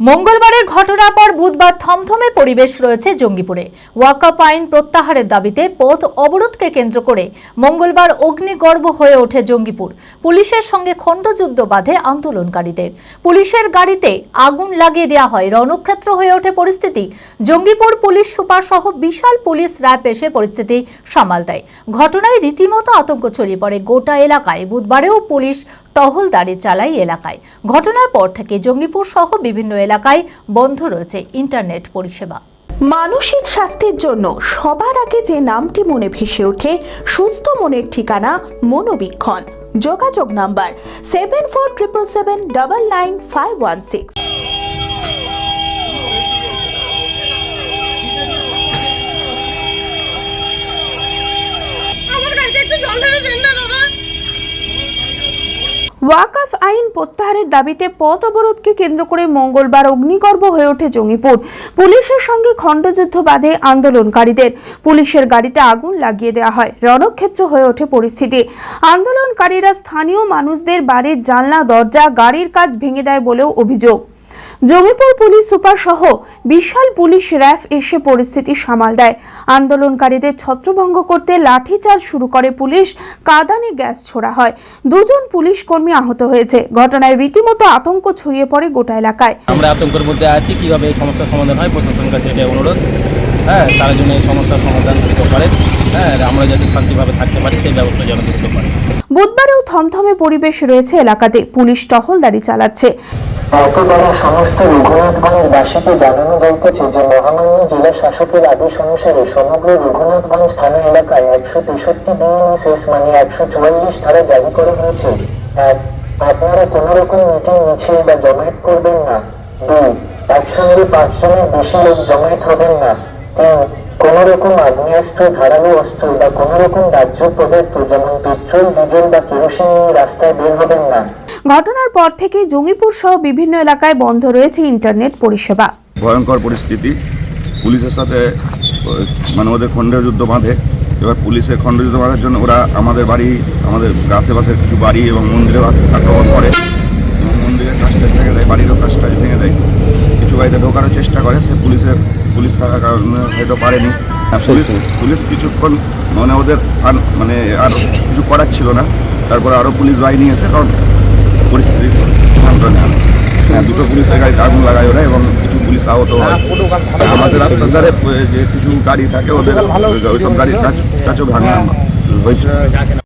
মঙ্গলবারের ঘটনার পর বুধবার থমথমে পরিবেশ রয়েছে জঙ্গিপুরে। ওয়াকাপ আইন প্রত্যাহারের দাবিতে পথ অবরোধকে কেন্দ্র করে মঙ্গলবার অগ্নিগর্ভ হয়ে ওঠে জঙ্গিপুর। পুলিশের সঙ্গে খণ্ডযুদ্ধ বাঁধে আন্দোলনকারীদের। পুলিশের গাড়িতে আগুন লাগিয়ে দেওয়া হয়। রণক্ষেত্র হয়ে ওঠে পরিস্থিতি। জঙ্গিপুর পুলিশ সুপার সহ বিশাল পুলিশ র্যাব এসে পরিস্থিতি সামাল দেয়। ঘটনায় রীতিমতো আতঙ্ক ছড়িয়ে পড়ে। গোটা এলাকায় বুধবারেও পুলিশ টহলদারি চালাই এলাকায়। ঘটনার পর থেকে জঙ্গিপুর সহ বিভিন্ন এলাকায় বন্ধ রয়েছে ইন্টারনেট পরিষেবা। মানসিক স্বাস্থ্যের জন্য সবার আগে যে নামটি মনে ভেসে ওঠে, সুস্থ মনের ঠিকানা মনোবীক্ষণ। যোগাযোগ number seven four triple seven double nine five one six আমার গাড়িতে একটু জল ঢেলে দেন না দাদা ওয়াকাফ আইন প্রত্যাহারের দাবিতে পথ অবরোধকে কেন্দ্র করে মঙ্গলবার অগ্নিগর্ভ হয়ে ওঠে জঙ্গিপুর। পুলিশের সঙ্গে খণ্ডযুদ্ধ বাঁধে আন্দোলনকারীদের। পুলিশের গাড়িতে আগুন লাগিয়ে দেওয়া হয়। রণক্ষেত্র হয়ে ওঠে পরিস্থিতি। আন্দোলনকারীরা স্থানীয় মানুষদের বাড়ির জানলা, দরজা, গাড়ির কাজ ভেঙে দেয় বলেও অভিযোগ। জঙ্গিপুর পুলিশ সুপার সহ বিশাল পুলিশ র্যাফ এসে পরিস্থিতি সামাল দেয়। আন্দোলনকারীদের ছত্রভঙ্গ করতে লাঠিচার্জ শুরু করে পুলিশ কাঁদানে গ্যাস ছোড়া হয়। দুজন পুলিশ কর্মী আহত হয়েছে। ঘটনায় রীতিমতো আতঙ্ক ছড়িয়ে পড়ে গোটা এলাকায়। আমরা আতঙ্কের মধ্যে আছি কীভাবে এই সমস্যার সমাধান হয় প্রশাসনের কাছে এটাই অনুরোধ। হ্যাঁ তারা যেন এই সমস্যার সমাধান করতে পারে। হ্যাঁ আমরা যাতে শান্তিভাবে থাকতে পারি সেই ব্যবস্থা যেন করতে পারে। বুধবারেও থমথমে পরিবেশ রয়েছে এলাকাতে। পুলিশ টহলদারি চালাচ্ছে। এতদ্বারা সমস্ত রঘুনাথগঞ্জবাসীকে জানানো যাইতেছে যে মহামান্য জেলা শাসকের আদেশ অনুসারে সমগ্র রঘুনাথগঞ্জ থানা এলাকায় একশো তেষট্টি বিএনএসএস মানে একশো চুয়াল্লিশ ধারা জারি করা হয়েছে। এক আপনারা কোনো রকম মিটিং, মিছিল বা জমায়েত করবেন না। দুই, একসঙ্গে পাঁচজনের বেশি লোক জমায়েত হবেন না। তিন, কোন রকম আগ্নেয়াস্ত্র, ধারালো অস্ত্র বা কোন রকম দাহ্য পদার্থ যেমন পেট্রোল, ডিজেল বা কেরোসিন নিয়ে রাস্তায় বের হবেন না। ঘটনার পর থেকে জঙ্গিপুর সহ বিভিন্ন এলাকায় বন্ধ রয়েছে ইন্টারনেট পরিষেবা। ভয়ঙ্কর পরিস্থিতি। পুলিশের সাথে মানে ওদের খণ্ডের যুদ্ধ বাঁধে। এবার পুলিশের খণ্ডযুদ্ধ বাঁধার জন্য ওরা আমাদের বাড়ি, আমাদের আশেপাশের কিছু বাড়ি এবং মন্দিরে আক্রমণ করে। মন্দিরের কাজটা ভেঙে দেয়, বাড়িরও কাজটা ভেঙে দেয়। কিছু বাড়িতে ঢোকারও চেষ্টা করে, সে পুলিশের পুলিশ থাকার কারণে হয়তো পারেনি। পুলিশ পুলিশ কিছুক্ষণ মানে ওদের আর মানে আর কিছু করার ছিল না। তারপরে আরও পুলিশ বাহিনী এসে কারণ পরিস্থিতি নিয়ন্ত্রণে আনে হ্যাঁ দুটো পুলিশের গাড়িতে আগুন লাগায় ওরা এবং কিছু পুলিশ আহত হয়। আমাদের রাস্তার ধারে যে কিছু গাড়ি থাকে ওদের ওইসব গাড়ির কাজ কাছেও ভাঙা হয়েছে।